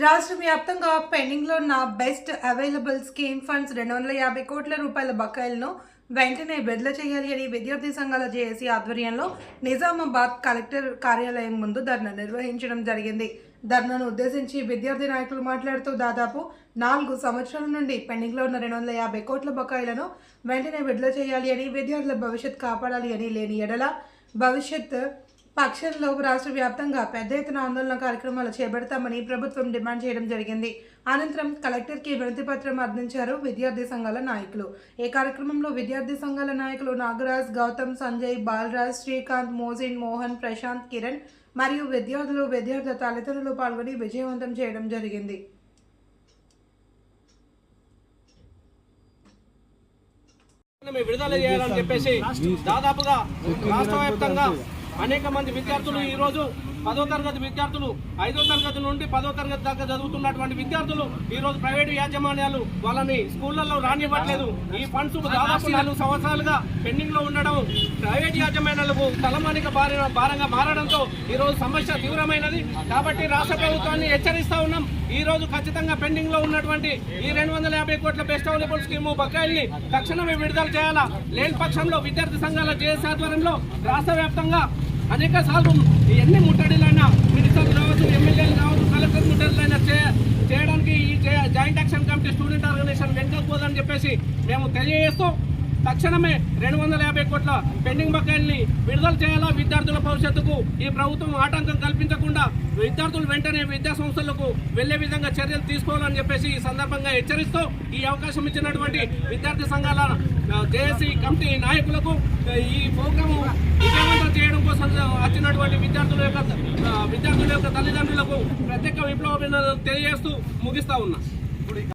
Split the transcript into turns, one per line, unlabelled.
రాష్ట్ర వ్యాప్తంగా పెండింగ్లో ఉన్న బెస్ట్ అవైలబుల్ స్కీమ్ ఫండ్స్ రెండు వందల యాభై కోట్ల రూపాయల బకాయిలను వెంటనే విడుదల చేయాలి అని విద్యార్థి సంఘాల జేఏసీ ఆధ్వర్యంలో నిజామాబాద్ కలెక్టర్ కార్యాలయం ముందు ధర్నా నిర్వహించడం జరిగింది. ధర్నాను ఉద్దేశించి విద్యార్థి నాయకులు మాట్లాడుతూ దాదాపు నాలుగు సంవత్సరాల నుండి పెండింగ్లో ఉన్న రెండు వందల యాభై కోట్ల బకాయిలను వెంటనే విడుదల చేయాలి అని విద్యార్థుల భవిష్యత్ కాపాడాలి అని లేని ఎడల భవిష్యత్ పక్షంలో రాష్ట్ర వ్యాప్తంగా పెద్ద ఎత్తున ఆందోళన కార్యక్రమాలు చేపడతామని ప్రభుత్వం డిమాండ్ చేయడం జరిగింది. అనంతరం కలెక్టర్కి వినతి పత్రం అందించారు విద్యార్థి సంఘాల నాయకులు. ఈ కార్యక్రమంలో విద్యార్థి సంఘాల నాయకులు నాగరాజ్ గౌతమ్ సంజయ్ బాలరాజ్ శ్రీకాంత్ మోజిన్ మోహన్ ప్రశాంత్ కిరణ్ మరియు విద్యార్థులు విద్యార్థుల తల్లిదండ్రులు పాల్గొని విజయవంతం చేయడం జరిగింది.
మేము విడుదల చేయాలని చెప్పేసి దాదాపుగా రాష్ట్ర వ్యాప్తంగా అనేక మంది విద్యార్థులు ఈరోజు పదో తరగతి విద్యార్థులు ఐదో తరగతి నుండి పదో తరగతి దాకా చదువుతున్నటువంటి విద్యార్థులు ఈరోజు ప్రైవేటు యాజమాన్యాలు వాళ్ళని స్కూళ్ళలో రానివ్వట్లేదు. ఈ ఫండ్స్ దాదాపు నాలుగు సంవత్సరాలుగా పెండింగ్లో ఉండడం ప్రైవేట్ యాజమాన్యాలకు తలమానిక భార భారంగా మారడంతో ఈ రోజు సమస్య తీవ్రమైనది. కాబట్టి రాష్ట్ర ప్రభుత్వాన్ని హెచ్చరిస్తా ఉన్నాం. ఈ రోజు ఖచ్చితంగా పెండింగ్లో ఉన్నటువంటి ఈ రెండు వందల యాభై కోట్ల బెస్ట్ అవైలబుల్ స్కీమ్ బకాయిల్ని తక్షణమే విడుదల చేయాలా? లేని పక్షంలో విద్యార్థి సంఘాల జేఎస్ ఆధ్వర్యంలో రాష్ట్ర వ్యాప్తంగా అనేక సార్లు ఎన్ని ముట్టడిలైనా మినిస్టర్లు కావచ్చు ఎమ్మెల్యేలు కావచ్చు కలెక్టర్ ముట్టడిలైనా చే- చేయడానికి ఈ joint action committee student organisation వెనుకపోదని చెప్పేసి మేము తెలియజేస్తూ తక్షణమే రెండు వందల యాభై కోట్ల పెండింగ్ బకాయిల్ని విడుదల చేయాలా? విద్యార్థుల భవిష్యత్తుకు ఈ ప్రభుత్వం ఆటంకం కల్పించకుండా విద్యార్థులు వెంటనే విద్యా సంస్థలకు వెళ్ళే విధంగా చర్యలు తీసుకోవాలని చెప్పేసి ఈ సందర్భంగా హెచ్చరిస్తూ ఈ అవకాశం ఇచ్చినటువంటి విద్యార్థి సంఘాల జేఏసీ కమిటీ నాయకులకు ఈ ప్రోగ్రాము విజయవంతం చేయడం కోసం యొక్క విద్యార్థుల యొక్క తల్లిదండ్రులకు ప్రత్యేక విప్లవ తెలియజేస్తూ ముగిస్తా ఉన్నా.